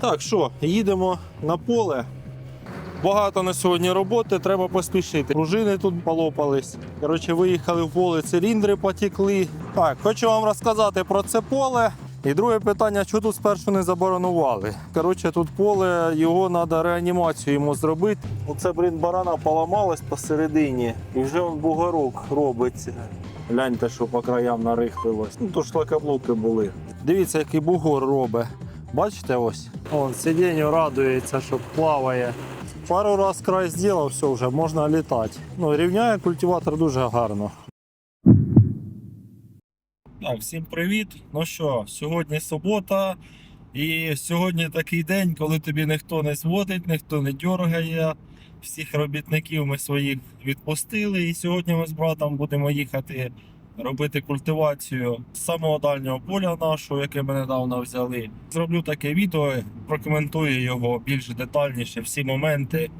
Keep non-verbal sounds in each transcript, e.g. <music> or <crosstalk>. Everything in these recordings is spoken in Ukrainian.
Так, що, їдемо на поле. Багато на сьогодні роботи, треба поспішити. Пружини тут полопались. Коротше, виїхали в поле, циліндри потекли. Так, хочу вам розказати про це поле. І друге питання, що тут спершу не заборонували. Коротше, тут поле, його треба реанімацію йому зробити. Оце, блін, барана поламалась посередині, і вже он бугорок робиться. Гляньте, що по краям нарихлилось. Ну, то шлакоблоки були. Дивіться, який бугор робить. Бачите ось? Он сидінню радується, що плаває. Пару раз край зробив, все вже можна літати. Ну, рівняє культиватор дуже гарно. Так, всім привіт. Ну що, сьогодні субота, і сьогодні такий день, коли тобі ніхто не зводить, ніхто не дергає. Всіх робітників ми своїх відпустили. І сьогодні ми з братом будемо їхати робити культивацію з самого дальнього поля нашого, яке ми недавно взяли. Зроблю таке відео, прокоментую його більш детальніше, всі моменти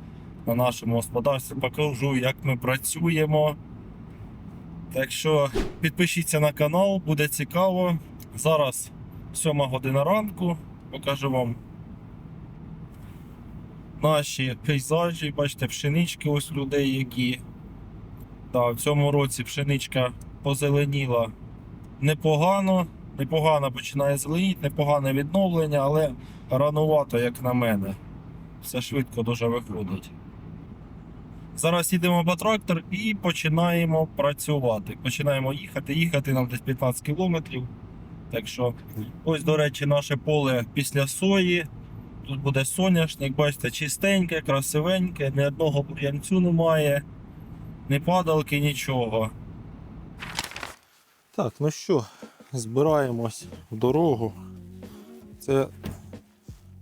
на нашому господарстві, покажу, як ми працюємо. Так що підпишіться на канал, буде цікаво. Зараз 7 година ранку. Покажу вам наші пейзажі. Бачите, пшенички ось людей, які. Да, в цьому році пшеничка позеленіла непогано. Непогано починає зеленіти, непогане відновлення, але ранувато, як на мене. Все швидко дуже виходить. Зараз їдемо по трактор і починаємо працювати. Починаємо їхати. Їхати нам десь 15 кілометрів. Так що, ось, до речі, наше поле після сої. Тут буде соняшник, бачите, чистеньке, красивеньке, ні одного бур'янцю немає, ні падалки, нічого. Так, ну що, збираємось в дорогу. Це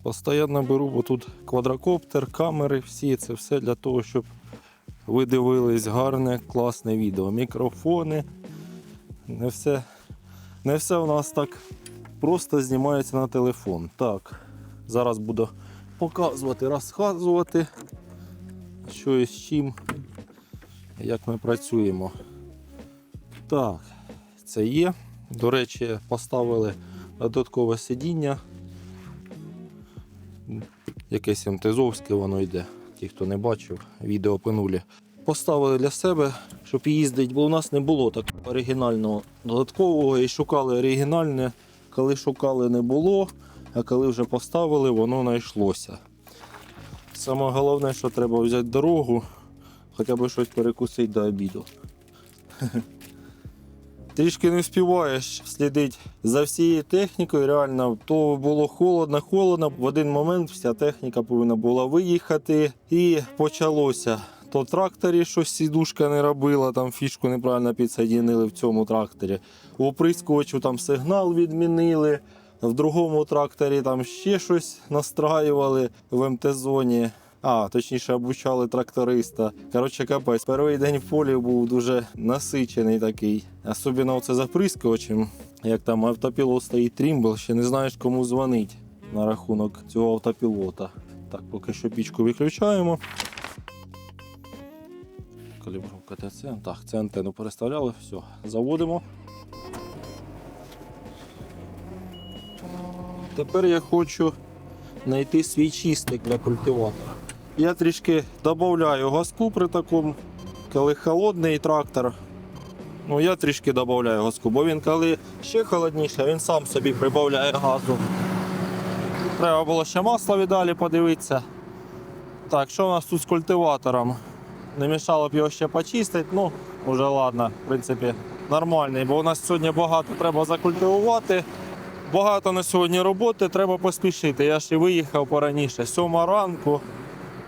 постійно беру, бо тут квадрокоптер, камери, всі це все для того, щоб ви дивились гарне, класне відео. Мікрофони. Не все, не все у нас так просто знімається на телефон. Так, зараз буду показувати, розказувати, що і з чим, як ми працюємо. Так, це є. До речі, поставили додаткове сидіння. Якесь МТЗовське воно йде. Ті, хто не бачив, відео по. Поставили для себе, щоб їздити, бо у нас не було такого оригінального додаткового і шукали оригінальне. Коли шукали, не було, а коли вже поставили, воно знайшлося. Саме головне, що треба взяти дорогу, хоча б щось перекусити до обіду. <laughs> Трішки не вспіваєш слідити за всією технікою. Реально, то було холодно, холодно. В один момент вся техніка повинна була виїхати і почалося. То тракторі щось сідушка не робила, там фішку неправильно підсоединили в цьому тракторі. У оприскувачу там сигнал відмінили. В другому тракторі там ще щось настраювали в МТ-зоні. А, точніше, обучали тракториста. Коротше, капець. Перший день в полі був дуже насичений такий. Особливо оце заприскувачем. Як там автопілот стоїть трімбл, ще не знаєш кому дзвонить на рахунок цього автопілота. Так, поки що пічку виключаємо. Калібровка ТЦ. Так, це антенну переставляли, все, заводимо. Тепер я хочу знайти свій чистик для культиватора. Я трішки додаю газку при такому, коли холодний трактор. Ну, я трішки додаю газку, бо він коли ще холодніше, він сам собі прибавляє газу. Треба було ще масло віддалі подивитися. Так, що у нас тут з культиватором? Не мішало б його ще почистити, ну, вже ладно, в принципі, нормальний, бо у нас сьогодні багато треба закультивувати. Багато на сьогодні роботи, треба поспішити. Я ж і виїхав пораніше, сьома ранку.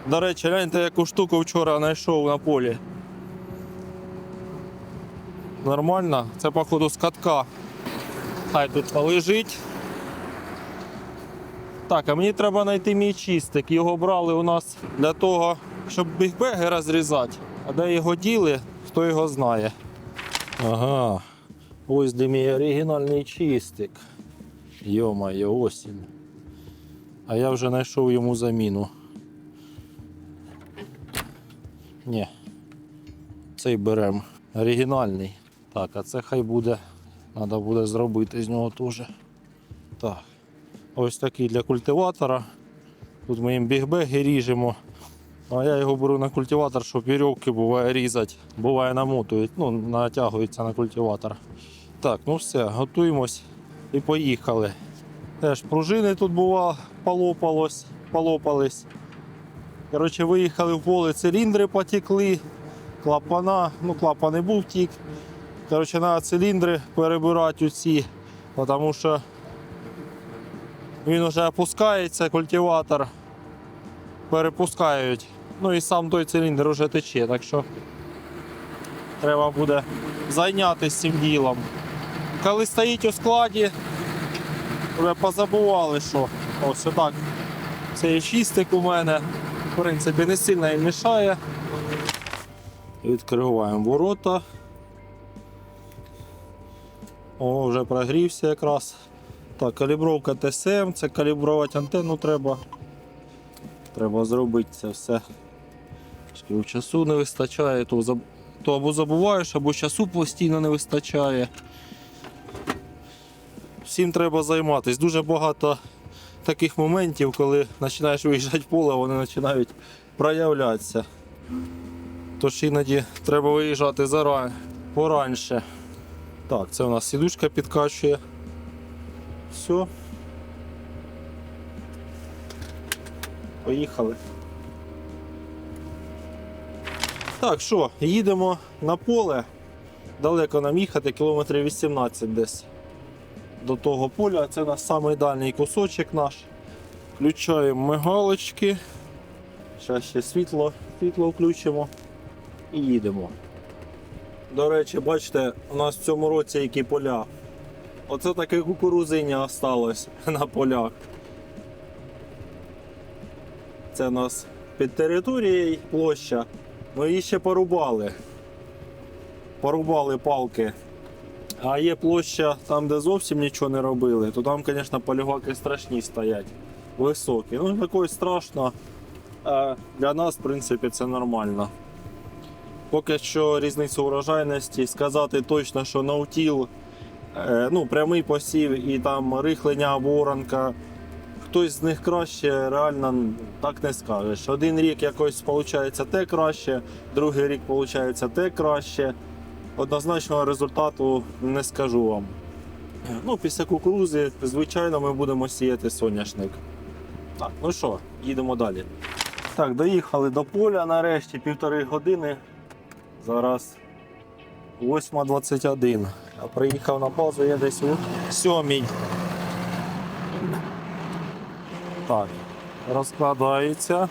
До речі, гляньте, яку штуку вчора знайшов на полі. Нормально, це походу з катка. Хай тут полежить. Так, а мені треба знайти мій чистик. Його брали у нас для того, щоб бігбеги розрізати. А де його діли, хто його знає. Ага. Ось де мій оригінальний чистик. Йо-моє, осінь. А я вже знайшов йому заміну. Ні. Цей берем. Оригінальний. Так, а це хай буде. Треба буде зробити з нього теж. Так. Ось такий для культиватора. Тут ми їм бігбеги ріжемо. А я його беру на культиватор, щоб вірьовки буває різати. Буває намотують, ну, натягуються на культиватор. Так, ну все, готуємось і поїхали. Теж пружини тут бува, полопалось, полопались. Коротше, виїхали в поле, циліндри потекли, клапана, ну клапан не був тік. Коротше, треба циліндри перебирати усі, тому що він вже опускається, культиватор перепускають. Ну і сам той циліндр вже тече, так що треба буде зайнятися цим ділом. Коли стоїть у складі, вже позабували, що ось отак. Цей чистик у мене, в принципі, не сильно і мішає. Відкриваємо ворота. О, вже прогрівся якраз. Так, калібровка ТСМ, це калібрувати антенну треба. Треба зробити це все. Скажу, часу не вистачає, то, заб- то або забуваєш, або часу постійно не вистачає. Всім треба займатися. Дуже багато таких моментів, коли починаєш виїжджати в поле, вони починають проявлятися. Тож іноді треба виїжджати заран... пораньше. Так, це у нас сідушка підкачує. Все. Поїхали. Так, що, їдемо на поле. Далеко нам їхати, кілометрів 18 десь до того поля. Це у нас самий дальній кусочок наш. Включаємо мигалочки. Зараз ще світло, світло включимо і їдемо. До речі, бачите, у нас в цьому році які поля. Оце таке кукурузиння осталось <laughs> на полях. Це у нас під територією площа. Ми її ще порубали. Порубали палки. А є площа там, де зовсім нічого не робили, то там, звісно, полюгаки страшні стоять. Високі. Ну, такої страшно. Для нас, в принципі, це нормально. Поки що різницю урожайності сказати точно, що наутіл, е, ну, прямий посів і там рихлення або оранка. Хтось з них краще, реально так не скажеш. Один рік якось виходить те краще, другий рік виходить те краще. Однозначного результату не скажу вам. Ну, після кукурузи, звичайно, ми будемо сіяти соняшник. Так, ну що, їдемо далі. Так, доїхали до поля нарешті півтори години. Зараз 8.21. А приїхав на базу, я десь у сьомій. Так, розкладається.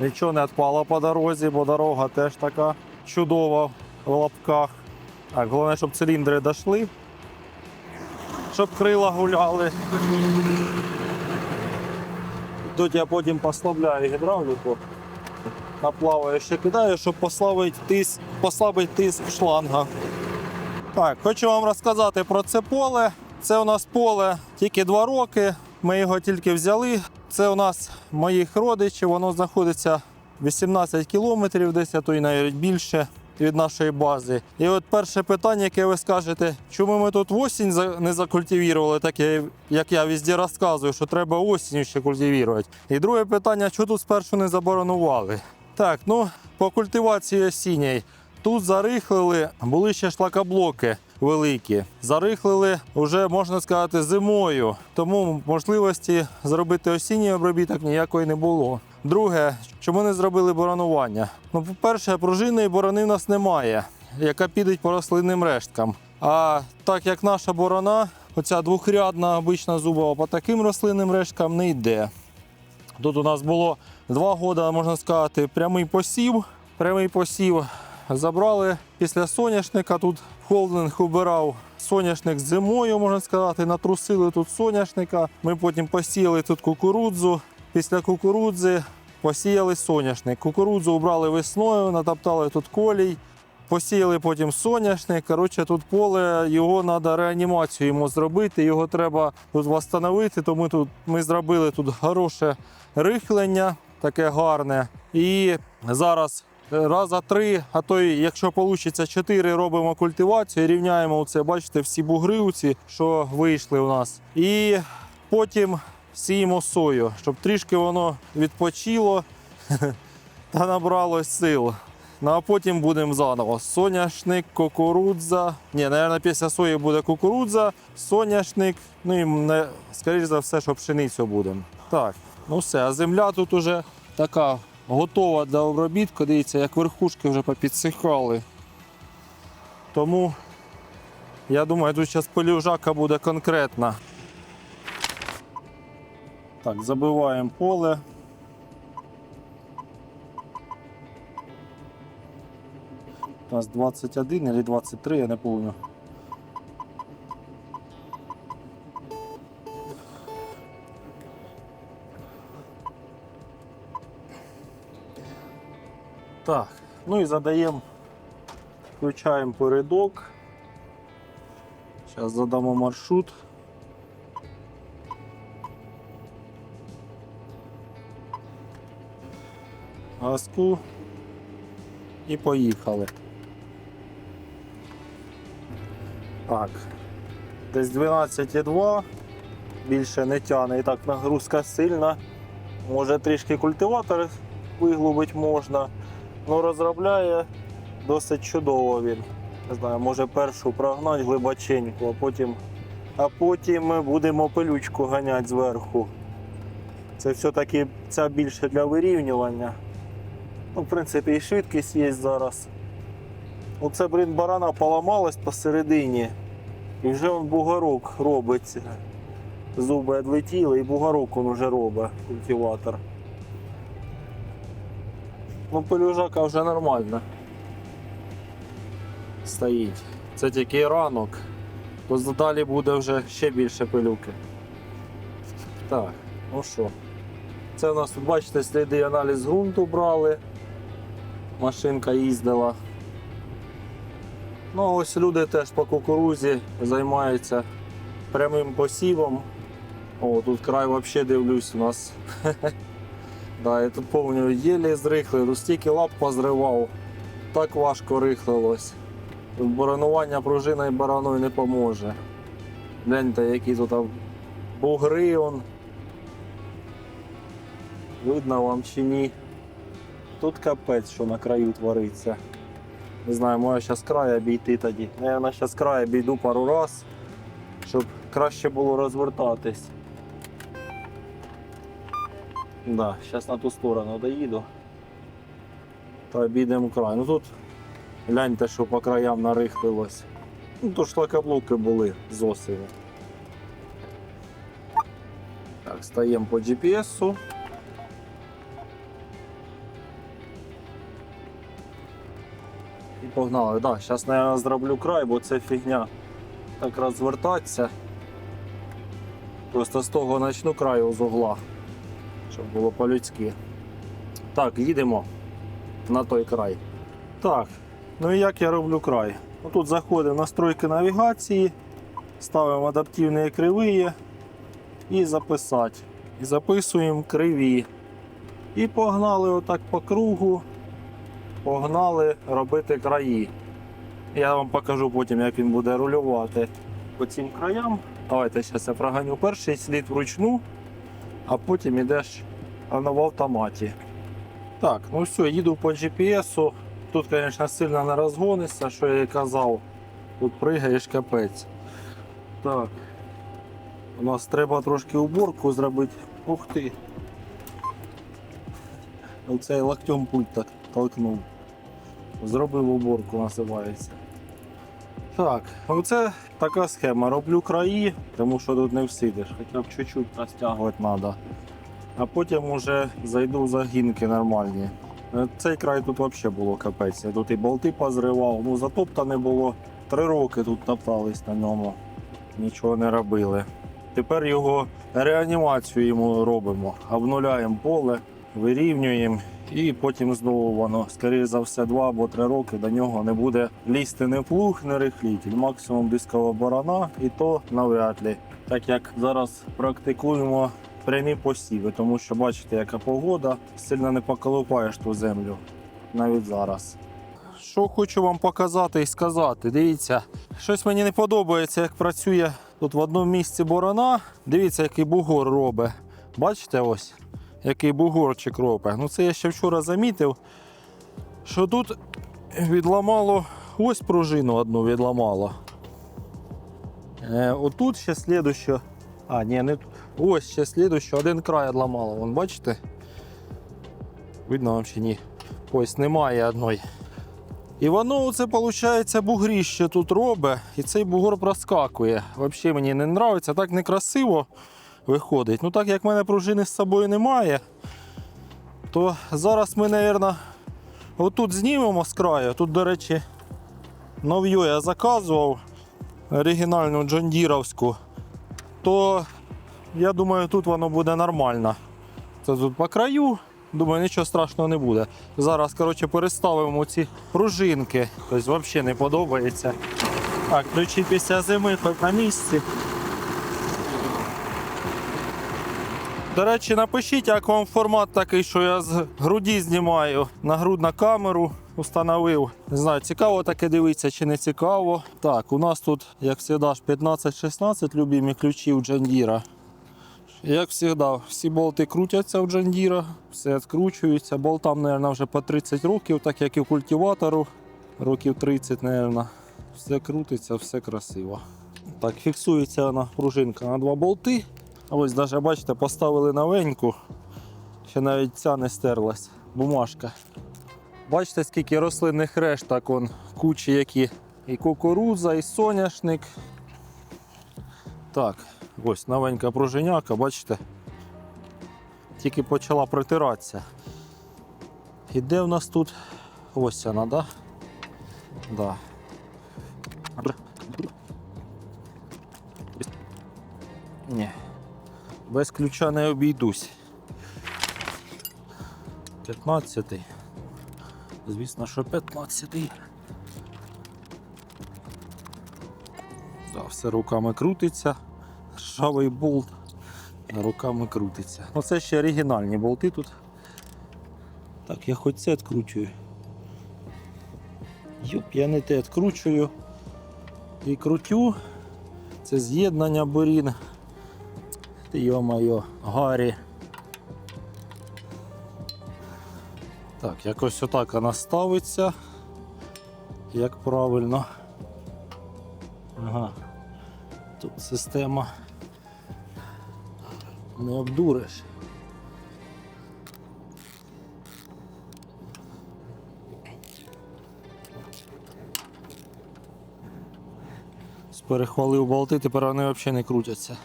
Нічого не відпало по дорозі, бо дорога теж така чудова в лапках. Так, головне, щоб циліндри дійшли, щоб крила гуляли. Тут я потім послабляю гідравліку. Наплаваю ще кидаю, щоб послабити тиск, послабити тиск шланга. Так, хочу вам розказати про це поле. Це у нас поле тільки два роки. Ми його тільки взяли. Це у нас моїх родичів, воно знаходиться 18 кілометрів, десь а то й навіть більше від нашої бази. І от перше питання, яке ви скажете, чому ми тут осінь не закультивували, так як я везде розказую, що треба осінню ще культивувати. І друге питання, чого тут спершу не заборонували? Так, ну по культивації осінньої. Тут зарихлили, були ще шлакоблоки великі. Зарихлили вже, можна сказати, зимою. Тому можливості зробити осінній обробіток ніякої не було. Друге, чому не зробили боронування? Ну, по-перше, пружини і борони в нас немає, яка піде по рослинним решткам. А так як наша борона, оця двохрядна обична зубова по таким рослинним решткам не йде. Тут у нас було два роки, можна сказати, прямий посів. Прямий посів забрали після соняшника. Тут холдинг убирав соняшник зимою, можна сказати, натрусили тут соняшника. Ми потім посіяли тут кукурудзу. Після кукурудзи посіяли соняшник. Кукурудзу убрали весною, натоптали тут колій. Посіяли потім соняшник. Коротше, тут поле, його треба реанімацію йому зробити. Його треба тут встановити. Тому тут ми зробили тут хороше рихлення, таке гарне. І зараз раза три, а то якщо вийде чотири, робимо культивацію, рівняємо оце, бачите, всі бугри, що вийшли у нас. І потім сіємо сою, щоб трішки воно відпочило <laughs> та набралось сил. Ну а потім будемо заново. Соняшник, кукурудза. Ні, мабуть, після сої буде кукурудза, соняшник. Ну і скоріш за все, що пшеницю будемо. Так, ну все. А земля тут уже така готова для обробітку. Дивіться, як верхушки вже попідсихали. Тому я думаю, тут зараз полюжака буде конкретна. Так, забиваємо поле. У нас 21 или 23, я не помню. Так, ну і задаємо, включаємо передок. Зараз задамо маршрут. Газку і поїхали. Так. Десь 12,2, більше не тяне. І так нагрузка сильна. Може трішки культиватор виглубить можна. Ну розробляє досить чудово він. Не знаю, може першу прогнати глибоченьку, а потім, а потім ми будемо пилючку ганяти зверху. Це все-таки ця більше для вирівнювання. Ну, в принципі, і швидкість є зараз. Оце, блін, барана поламалась посередині. І вже он бугорок робиться. Зуби відлетіли і бугорок він вже робить культиватор. Ну, пелюжака вже нормально. Стоїть. Це тільки ранок. То далі буде вже ще більше пилюки. Так, ну що. Це у нас бачите, сліди аналіз ґрунту брали. Машинка їздила. Ну, ось люди теж по кукурузі займаються прямим посівом. О, тут край взагалі дивлюсь у нас. <laughs> да, я тут повністю єлі зрихли, тут стільки лап позривав. Так важко рихлилось. Тут Боронування пружиною бараною не поможе. Гляньте, які тут бугри он. Видно вам чи ні. Тут капець, що на краю твориться. Не знаю, може зараз край обійти тоді. Я на зараз край обійду пару раз, щоб краще було розвертатись. Да, зараз на ту сторону доїду. Та обійдемо край. Ну тут гляньте, що по краям нарихлилось. Ну тут шлакоблоки були з осені. Так, стаємо по GPS-у. І погнали. Да, зараз, мабуть, зроблю край, бо це фігня так розвертатися. Просто з того почну краю з угла, щоб було по-людськи. Так, їдемо на той край. Так, ну і як я роблю край? Ну, Тут заходимо в настройки навігації, ставимо адаптивні криві і записати. І записуємо криві. І погнали отак по кругу погнали робити краї. Я вам покажу потім, як він буде рулювати по цим краям. Давайте зараз я проганю перший слід вручну, а потім йдеш в автоматі. Так, ну все, їду по GPS. Тут, звісно, сильно не розгонишся, що я і казав. Тут пригаєш капець. Так. У нас треба трошки уборку зробити. Ух ти. Оцей локтем пульт так толкнув. Зробив уборку, називається. Так, оце така схема. Роблю краї, тому що тут не всидиш, хоча б чуть-чуть розтягувати треба. А потім уже зайду в загінки нормальні. Е, Цей край тут взагалі було капець. Я тут і болти позривав, ну затоптане було. Три роки тут топтались на ньому. Нічого не робили. Тепер його реанімацію йому робимо. Обнуляємо поле, вирівнюємо і потім знову воно, скоріше за все, два або три роки до нього не буде лізти не плуг, не рихлітель, максимум дискова борона, і то навряд ли. Так як зараз практикуємо прямі посіви, тому що бачите, яка погода, сильно не поколупаєш ту землю навіть зараз. Що хочу вам показати і сказати, дивіться, щось мені не подобається, як працює тут в одному місці борона. Дивіться, який бугор робить. Бачите ось, який бугорчик ропе. Ну це я ще вчора замітив, що тут відламало ось пружину одну відламало. Е, отут ще слідуще. А, ні, не тут. Ось ще слідуще, один край відламало. Вон бачите? Видно вам чи ні? Ось немає одної. І воно це виходить бугріще тут робить, і цей бугор проскакує. Взагалі мені не подобається, так некрасиво виходить. Ну так як в мене пружини з собою немає, то зараз ми, мабуть, отут знімемо з краю. Тут, до речі, нов'ю я заказував оригінальну джондіровську, то я думаю, тут воно буде нормально. Це тут по краю. Думаю, нічого страшного не буде. Зараз, коротше, переставимо ці пружинки. Тобто взагалі не подобається. Так, ключі після зими на місці. До речі, напишіть, як вам формат такий, що я з груді знімаю на грудну камеру. Установив. Не знаю, цікаво таке дивитися чи не цікаво. Так, у нас тут, як завжди, 15-16 любимі ключі у Джандіра. Як завжди, всі болти крутяться у Джандіра, все відкручується. Болтам, мабуть, вже по 30 років, так як і в культиватору. Років 30, мабуть. Все крутиться, все красиво. Так, фіксується вона пружинка на два болти. Ось навіть бачите, поставили новеньку. Ще навіть ця не стерлась. Бумажка. Бачите, скільки рослинних решток он, кучі які. І кукурудза, і соняшник. Так, ось новенька пружиняка, бачите? Тільки почала протиратися. І де в нас тут? Ось вона, да? Да. Ні. Без ключа не обійдусь. 15. Звісно, що 15. Да, все руками крутиться. Ржавий болт руками крутиться. Оце ще оригінальні болти тут. Так, я хоч це відкручую. Йоп, я не те відкручую і крутю. Це з'єднання борін. Йо-моє, Гаррі. Так, якось отак вона ставиться. Як правильно. Ага. Тут система не обдуриш. Перехвалив болти, тепер вони взагалі не крутяться.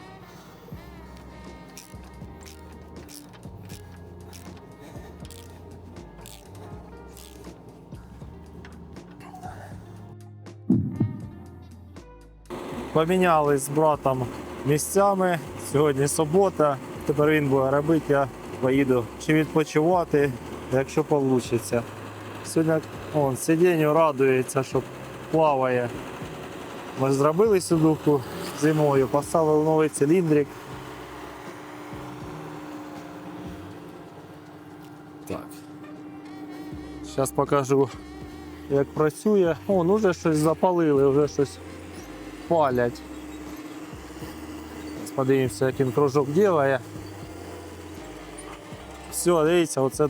Помінялись з братом місцями. Сьогодні субота. Тепер він буде робити, я поїду чи відпочивати, якщо вийде. Сьогодні он, сидінню радується, що плаває. Ми зробили судуку зимою, поставили новий циліндрик. Так. Зараз покажу, як працює. О, ну вже щось запалили, вже щось палять. Подивимося, як він кружок робить. Все, дивіться, оце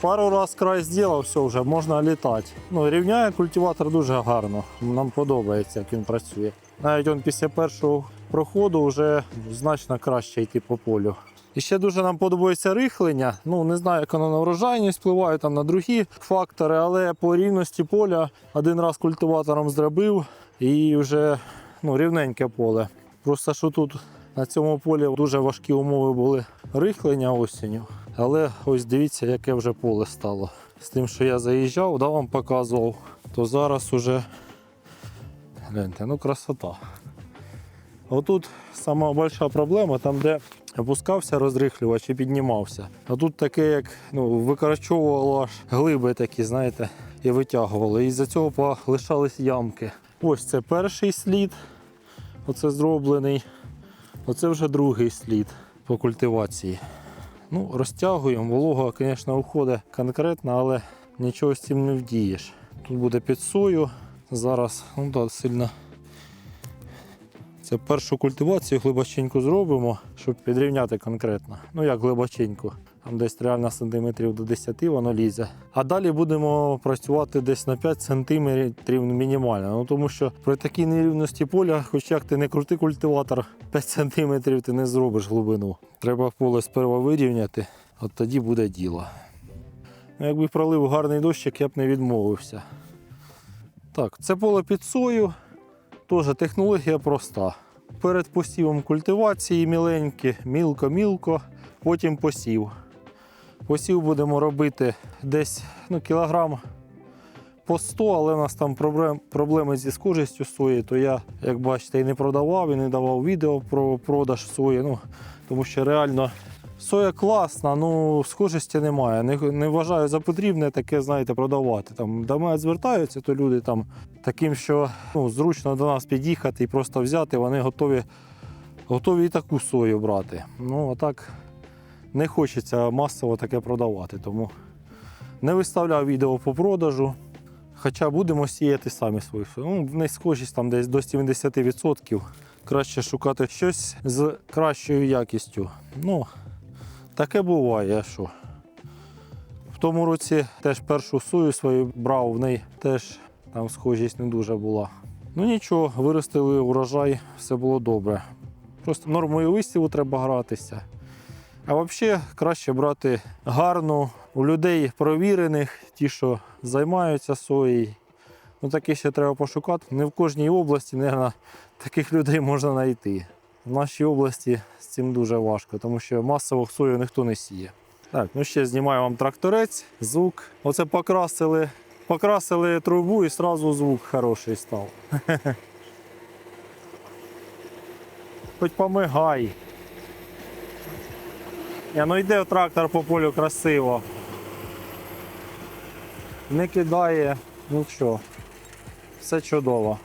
пару раз край зробив, все, вже можна літати. Ну, рівняє культиватор дуже гарно. Нам подобається, як він працює. Навіть він після першого проходу вже значно краще йти по полю. І ще дуже нам подобається рихлення. Ну не знаю, як воно на врожайність впливає там на другі фактори, але по рівності поля один раз культиватором зробив і вже ну, рівненьке поле. Просто що тут на цьому полі дуже важкі умови були рихлення осінню. Але ось дивіться, яке вже поле стало. З тим, що я заїжджав, да, вам показував, то зараз уже гляньте, ну красота. Отут сама велика проблема, там де опускався розрихлювач і піднімався. А тут таке, як ну, викорчовувало аж глиби такі, знаєте, і витягувало. І з-за цього лишались ямки. Ось це перший слід, оце зроблений. Оце вже другий слід по культивації. Ну, розтягуємо, волога, звісно, уходить конкретно, але нічого з цим не вдієш. Тут буде під сою. Зараз ну, да, сильно Це першу культивацію глибоченьку зробимо, щоб підрівняти конкретно. Ну як глибоченьку. Там десь реально сантиметрів до 10 воно лізе. А далі будемо працювати десь на 5 сантиметрів мінімально. Ну тому що при такій нерівності поля, хоч як ти не крути культиватор, 5 сантиметрів ти не зробиш глибину. Треба поле сперва вирівняти, от тоді буде діло. Ну, Якби пролив гарний дощик, я б не відмовився. Так, це поле під сою. Теж технологія проста. Перед посівом культивації міленькі, мілко-мілко, потім посів. Посів будемо робити десь ну, кілограм по 100, але в нас там проблеми зі схожістю сої, то я, як бачите, і не продавав, і не давав відео про продаж сої. Ну, тому що реально соя класна, ну схожості немає. Не, не вважаю за потрібне таке, знаєте, продавати. Там до мене звертаються, то люди там таким, що ну, зручно до нас під'їхати і просто взяти, вони готові, готові і таку сою брати. Ну, а так не хочеться масово таке продавати, тому не виставляв відео по продажу. Хоча будемо сіяти самі свою. Ну, в неї схожість там десь до 70%. Краще шукати щось з кращою якістю. Ну, таке буває, що. В тому році теж першу сою свою брав, в неї теж там схожість не дуже була. Ну нічого, виростили урожай, все було добре. Просто нормою висіву треба гратися. А взагалі краще брати гарну у людей провірених, ті, що займаються соєю. Ну таке ще треба пошукати. Не в кожній області, мабуть, таких людей можна знайти. В нашій області з цим дуже важко, тому що масово сою ніхто не сіє. Так, ну ще знімаю вам тракторець, звук. Оце покрасили, покрасили трубу і одразу звук хороший став. <laughs> Хоч помигай. Я, ну йде трактор по полю красиво. Не кидає, ну що, все чудово.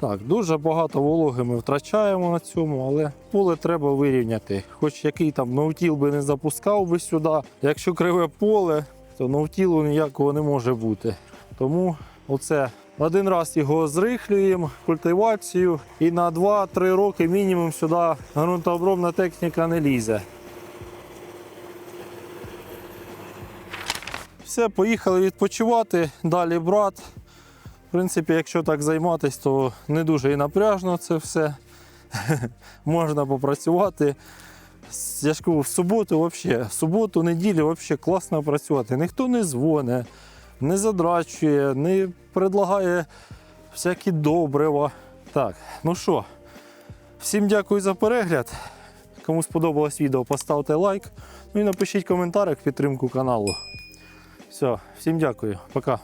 Так, дуже багато вологи ми втрачаємо на цьому, але поле треба вирівняти. Хоч який там ноутіл би не запускав би сюди. Якщо криве поле, то ноутілу ніякого не може бути. Тому оце один раз його зрихлюємо, культивацію, і на 2-3 роки мінімум сюди ґрунтообробна техніка не лізе. Все, поїхали відпочивати. Далі брат. В принципі, якщо так займатися, то не дуже і напряжно це все. <laughs> Можна попрацювати. Я ж кажу, в суботу взагалі, в суботу, неділю взагалі класно працювати. Ніхто не дзвоне, не задрачує, не предлагає всякі добрива. Так, ну що, всім дякую за перегляд. Кому сподобалось відео, поставте лайк. Ну і напишіть коментар в підтримку каналу. Все, всім дякую, пока.